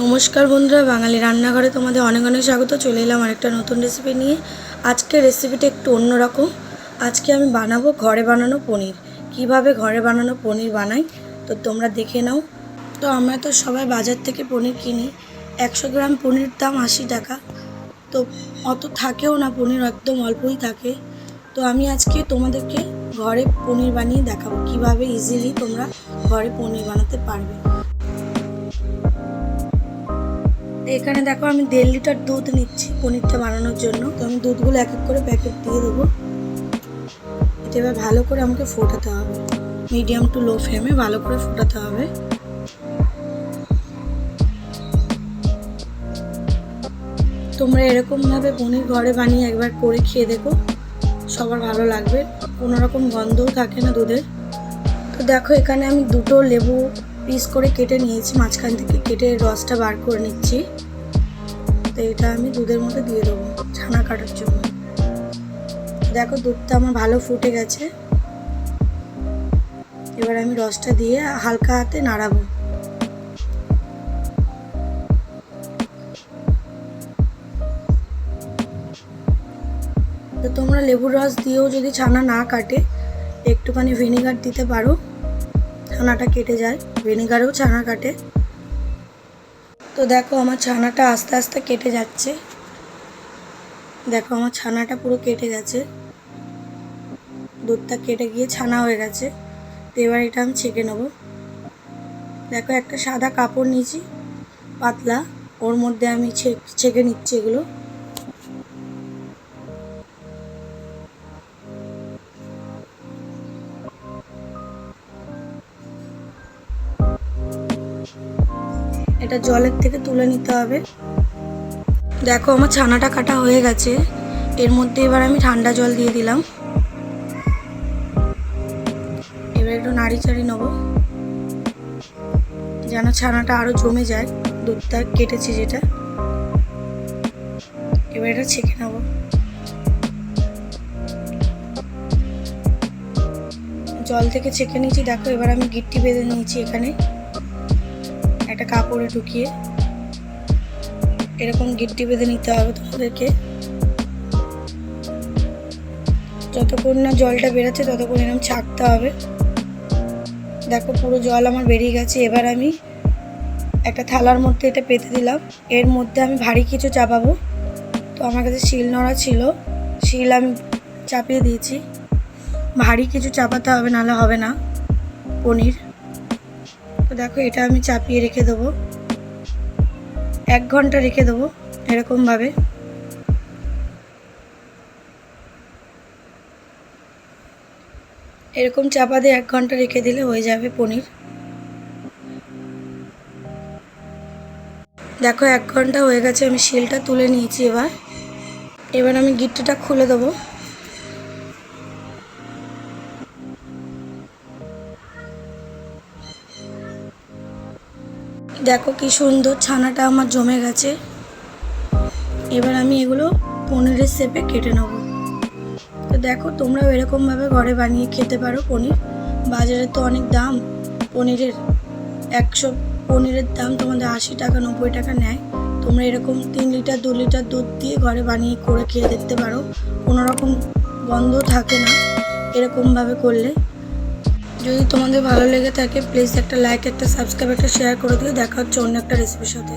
নমস্কার বন্ধুরা, বাঙালি রান্নাঘরে তোমাদের অনেক অনেক স্বাগত। চলে এলাম আরেকটা নতুন রেসিপি নিয়ে। আজকে রেসিপিটা একটু অন্যরকম। আজকে আমি বানাবো ঘরে বানানো পনির। কীভাবে ঘরে বানানো পনির বানাই, তো তোমরা দেখে নাও। তো আমরা তো সবাই বাজার থেকে পনির কিনি। একশো গ্রাম পনির দাম আশি টাকা। তো অত থাকেও না, পনির একদম অল্পই থাকে। তো আমি আজকে তোমাদেরকে ঘরে পনির বানিয়ে দেখাবো। কীভাবে ইজিলি তোমরা ঘরে পনির বানাতে পারবে। এখানে দেখো আমি দেড় লিটার দুধ নিচ্ছি পনিরটা বানানোর জন্য। তো আমি দুধগুলো এক এক করে প্যাকেট দিয়ে দেবো। এটা এবার ভালো করে আমাকে ফোটাতে হবে। মিডিয়াম টু লো ফ্লেমে ভালো করে ফোটাতে হবে। তোমরা এরকমভাবে পনির ঘরে বানিয়ে একবার করে খেয়ে দেখো। সবার ভালো লাগবে। কোনো রকম গন্ধও থাকে না দুধের। তো দেখো এখানে আমি দুটো লেবু পিস করে কেটে নিয়েছি, মাঝখান থেকে কেটে রসটা বার করে নিচ্ছি। তো এটা আমি দুধের মধ্যে দিয়ে দেবো ছানা কাটার জন্য। দেখো দুধটা আমার ভালো ফুটে গেছে। এবার আমি রসটা দিয়ে হালকা হাতে নাড়াবো। তো তোমরা লেবুর রস দিয়েও যদি ছানা না কাটে, একটুখানি ভিনিগার দিতে পারো। ছানাটা কেটে যায়, ভিনেগারেও ছানা কাটে। তো দেখো আমার ছানাটা আস্তে আস্তে কেটে যাচ্ছে। দেখো আমার ছানাটা পুরো কেটে গেছে। দুধটা কেটে গিয়ে ছানা হয়ে গেছে। তো এবার এটা আমি ছেঁকে নেব। দেখো একটা সাদা কাপড় নিয়েছি, পাতলা। ওর মধ্যে আমি ছেঁকে নিচ্ছি এগুলো। এটা জলের থেকে তুলে নিতে হবে। দেখো আমার ছানাটা কাটা হয়ে গেছে। এর মধ্যে এবার আমি ঠান্ডা জল দিয়ে দিলাম। এবার একটু নাড়ি চাড়ি নেব। যেন ছানাটা আরও জমে যায়। দুধটা কেটেছি যেটা। এবার এটা ছেঁকে নেব। জল থেকে ছেঁকে নিয়েছি। দেখো এবার আমি গিট্টি বেঁধে নিয়েছি এখানে। একটা কাপড়ে ঢুকিয়ে এরকম গিট্টি বেঁধে নিতে হবে তোমাদেরকে। যতক্ষণ না জলটা বেরোচ্ছে ততক্ষণ এরকম ছাকতে হবে। দেখো পুরো জল আমার বেরিয়ে গেছে। এবার আমি একটা থালার মধ্যে এটা পেতে দিলাম। এর মধ্যে আমি ভারী কিছু চাপাবো। তো আমার কাছে শিল নোড়া ছিল। শিল আমি চাপিয়ে দিয়েছি। ভারী কিছু চাপাতে হবে, নাহলে হবে না। পনির। তো দেখো, এটা আমি চাপিয়ে রেখে দেবো। এক ঘণ্টা রেখে দেবো, এরকমভাবে। এরকম চাপা দিয়ে এক ঘণ্টা রেখে দিলে হয়ে যাবে পনির। দেখো, এক ঘণ্টা হয়ে গেছে, আমি শিলটা তুলে নিয়েছি এবার। এবার আমি গিট্টিটা খুলে দেবো। দেখো কি সুন্দর ছানাটা আমার জমে গেছে। এবার আমি এগুলো পনিরের শেপে কেটে নেব। তো দেখো, তোমরাও এরকমভাবে ঘরে বানিয়ে খেতে পারো পনির। বাজারে তো অনেক দাম। পনিরের একশো, পনিরের দাম তোমাদের আশি টাকা, নব্বই টাকা নেয়। তোমরা এরকম তিন লিটার, দু লিটার দুধ দিয়ে ঘরে বানিয়ে করে খেয়ে দেখতে পারো। কোনো রকম গন্ধ থাকে না। এরকমভাবে করলে যদি তোমাদের ভালো লেগে থাকে প্লিজ একটা লাইক একটা সাবস্ক্রাইব একটা শেয়ার করে দিও। দেখা হচ্ছে অন্য একটা রেসিপির সাথে।